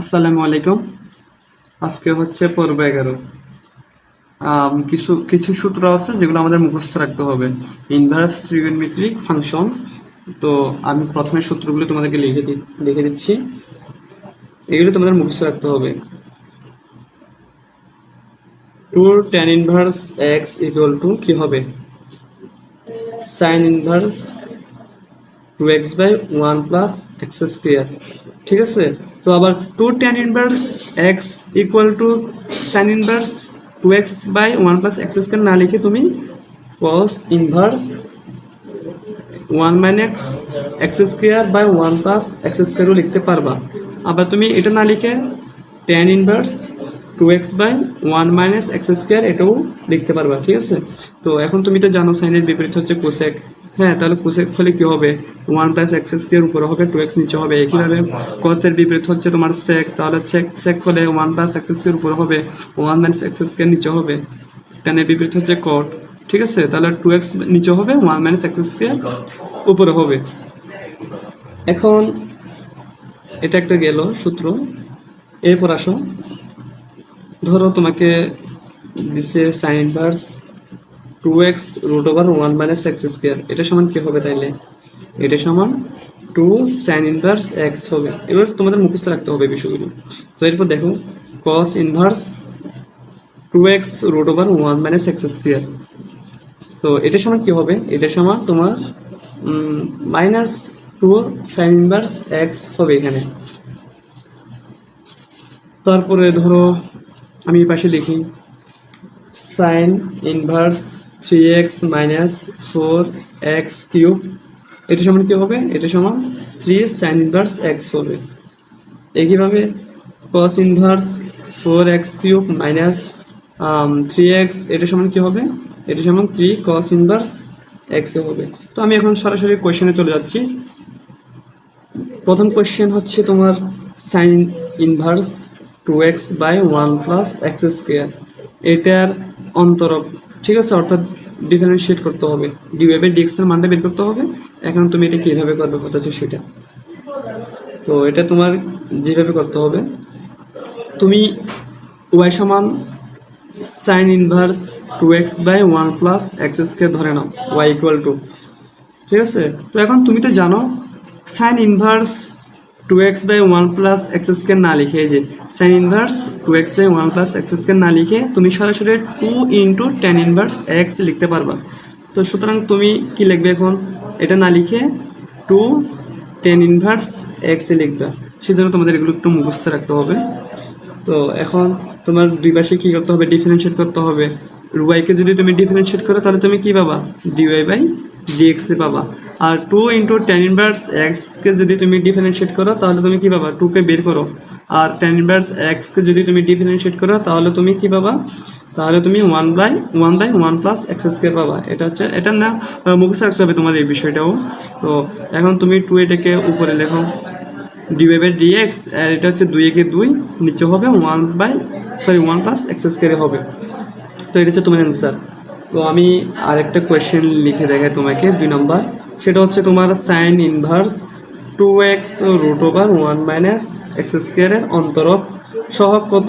আসসালামু আলাইকুম। আজকে হচ্ছে পর্ব এগারো। কিছু কিছু সূত্র আছে যেগুলো আমাদের মুখস্থ রাখতে হবে। ইনভার্স ট্রিগোনমেট্রিক ফাংশন তো আমি প্রথমে সূত্রগুলো তোমাদেরকে লিখে দি, লিখে দিচ্ছি। এগুলো তোমাদের মুখস্থ রাখতে হবে। Two tan inverse x equal to কি হবে? Sine inverse two x by one plus x square ঠিক আছে? তো আবার two tan inverse x equal to sine inverse two x by one plus x square না লিখে তুমি cos inverse one minus x square by one plus x স্কোয়ারও লিখতে পারবা। আবার তুমি এটা না লিখে tan inverse two x by one minus x square এটাও লিখতে পারবা, ঠিক আছে? তো এখন তুমি তো জানো সাইনের বিপরীত হচ্ছে কোসেক হ্যাঁ তাহলে কোসেক হলে কী হবে? ওয়ান প্লাস এক্স স্কোয়ার উপরে হবে টু এক্স নিচে হবে। একইভাবে কসের বিপরীত হচ্ছে তোমার সেক তাহলে সেক সেক হলে ওয়ান প্লাস এক্স স্কোয়ার উপরে হবে ওয়ান মাইনাস এক্স স্কোয়ার নিচে হবে। টেনের বিপরীত হচ্ছে কট ঠিক আছে? তাহলে টু এক্স নিচে হবে ওয়ান মাইনাস এক্স স্কোয়ার উপরে হবে। এখন এটা একটা গেল সূত্র। এরপর আসো। ধরো তোমাকে দিছে sine inverse two x root over one minus x square এটা সমান কি হবে তাইলে? এটা সমান টু সাইন ইনভার্স এক্স হবে। এবার তোমাদের মুখস্থ রাখতে হবে বিষয়গুলো। তো এরপর দেখো cos inverse two x root over one minus x square তো এটা সমান কি হবে? এটা সমান তোমার minus two sine inverse x হবে এখানে। তারপরে ধরো, আমি এই পাশে লিখি sine inverse three x minus four x cube এটা সমান কি হবে? এটা সমান থ্রি সাইন ইনভার্স এক্স হবে। একইভাবে cos inverse four x cube minus three x এটা সমান কি হবে? এটা সমান থ্রি কস ইনভার্স এক্স হবে। তো আমি এখন সরাসরি কোয়েশনে চলে যাচ্ছি। প্রথম কোয়েশ্চেন হচ্ছে তোমার sine inverse two x by one plus x square এটার অন্তরক ঠিক আছে? অর্থাৎ ডিফারেন্সিয়েট করতে হবে। ডিওয়েবের ডিএক্সের মানটা বের করতে হবে। এখন তুমি এটা কীভাবে করবে হচ্ছে সেটা। তো এটা তোমার যেভাবে করতে হবে। তুমি ওয়াই সমান sine inverse two x by one plus x square ধরে নাও। ওয়াই ইকুয়াল টু ঠিক আছে? তো এখন তুমি তো জানো sine inverse two x by one plus x square না লিখে যে sine inverse two x by one plus x square না লিখে তুমি সরাসরি two into tan inverse x লিখতে পারবা। তো সুতরাং তুমি কি লিখবে এখন? এটা না লিখে টু টেন ইনভার্স এক্স লিখবে। সেজন্য তোমাদের এগুলো একটু মুখস্থ রাখতে হবে। তো এখন তোমার দুই পাশে কী করতে হবে? ডিফারেন্সিয়েট করতে হবে। ওয়াইকে যদি তুমি ডিফারেন্সিয়েট করো, তাহলে তুমি কি পাবা? ডিওয়াই বাই ডিএক্সে পাবা। আর টু ইন্টু টেন ইনভার্স এক্সকে যদি তুমি ডিফারেন্সিয়েট করো, তাহলে তুমি কি পাবা? টুকে বের করো। আর টেন ইনভার্স এক্সকে যদি তুমি ডিফারেন্সিয়েট করো, তাহলে তুমি কি পাবা? তাহলে তুমি one by one by one plus x square পাবা। এটা হচ্ছে, এটা না মুখস্থ রাখতে হবে তোমার এই বিষয়টাও। তো এখন তুমি টু এটাকে উপরে লেখো। ডিওয়াই বাই ডিএক্স আর এটা হচ্ছে দুই একে দুই, নিচে হবে one by sorry one plus x স্কোয়ারে হবে। তো এটা হচ্ছে তোমার অ্যান্সার তো আমি আরেকটা কোয়েশ্চেন লিখে দেখাই তোমাকে, দুই নম্বর সেটা হচ্ছে তোমার sine inverse two x root over one minus x স্কোয়ারের অন্তরক সহগ কত?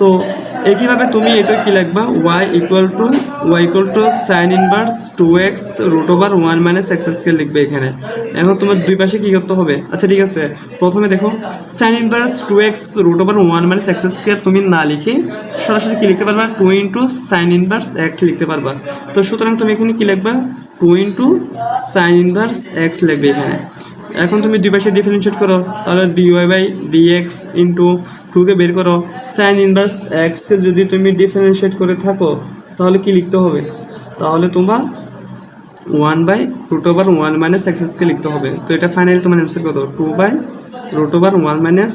তো একইভাবে তুমি এটা কি লিখবা? Y equal to y equal to sine inverse two x root over one minus x square লিখবে এখানে। এখন তোমার দুই পাশে কী করতে হবে? আচ্ছা ঠিক আছে। প্রথমে দেখো sine inverse two x root over one minus x square তুমি না লিখে সরাসরি কী লিখতে পারবা? Two into sine inverse x লিখতে পারবা। তো সুতরাং তুমি এখানে কী লিখবা? Two into sine inverse x লিখবে এখানে। এখন তুমি দুই পাশে ডিফারেন্সিয়েট করো, তাহলে ডিওয়াই বাই ডিএক্স ইন্টু টুকে বের করো। সাইন ইনভার্স এক্সকে যদি তুমি ডিফারেন্সিয়েট করে থাকো, তাহলে কি লিখতে হবে? তাহলে তোমার one by root over one minus এক্সকে লিখতে হবে। তো এটা ফাইনালি তোমার অ্যান্সার কত? Two by root over one minus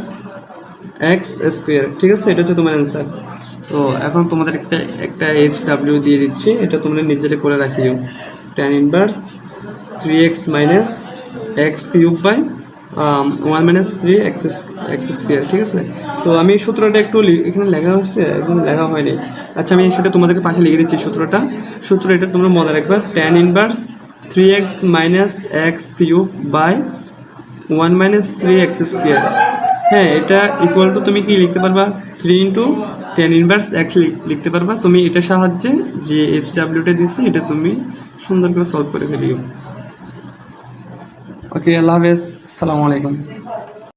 x square ঠিক আছে? এটা হচ্ছে তোমার অ্যান্সার তো এখন তোমাদের একটা একটা এইচ ডাব্লিউ দিয়ে দিচ্ছি। এটা তোমরা নিজেরা করে রাখিও। Tan inverse three x minus x cube by one minus three x x square ঠিক আছে? তো আমি সূত্রটা একটু এখানে লেখা হচ্ছে, এখন লেখা হয়নি। আচ্ছা আমি সেটা তোমাদেরকে পাশে লিখে দিচ্ছি, সূত্রটা। সূত্র এটা তোমরা মনে রাখবে tan inverse three x minus x cube by one minus three x square হ্যাঁ এটা ইকুয়াল টু তুমি কি লিখতে পারবা? Three into tan inverse x লিখতে পারবা। তুমি এটার সাহায্যে যে এস ডাব্লিউটা দিচ্ছি এটা তুমি সুন্দর করে সলভ করে ফেলিও। ওকে আল্লাহ হাফেজ। সালামু আলাইকুম।